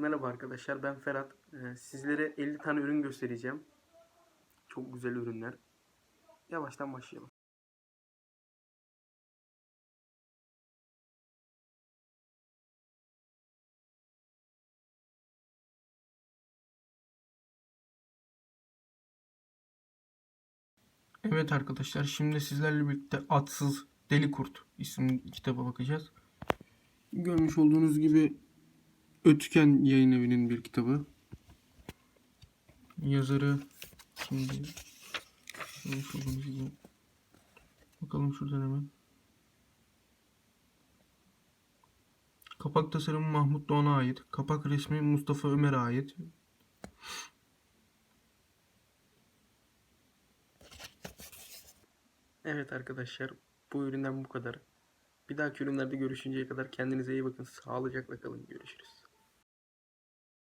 Merhaba arkadaşlar ben Ferhat. Ee, sizlere 50 tane ürün göstereceğim. Çok güzel ürünler. Yavaştan başlayalım. Evet arkadaşlar şimdi sizlerle birlikte Atsız Deli Kurt isimli kitaba bakacağız. Görmüş olduğunuz gibi Ötken Yayın Evi'nin bir kitabı. Yazarı şimdi bakalım şuradan hemen. Kapak tasarımı Mahmut Doğan'a ait. Kapak resmi Mustafa Ömer'e ait. Evet arkadaşlar bu üründen bu kadar. Bir dahaki ürünlerde görüşünceye kadar kendinize iyi bakın. Sağlıcakla kalın. Görüşürüz.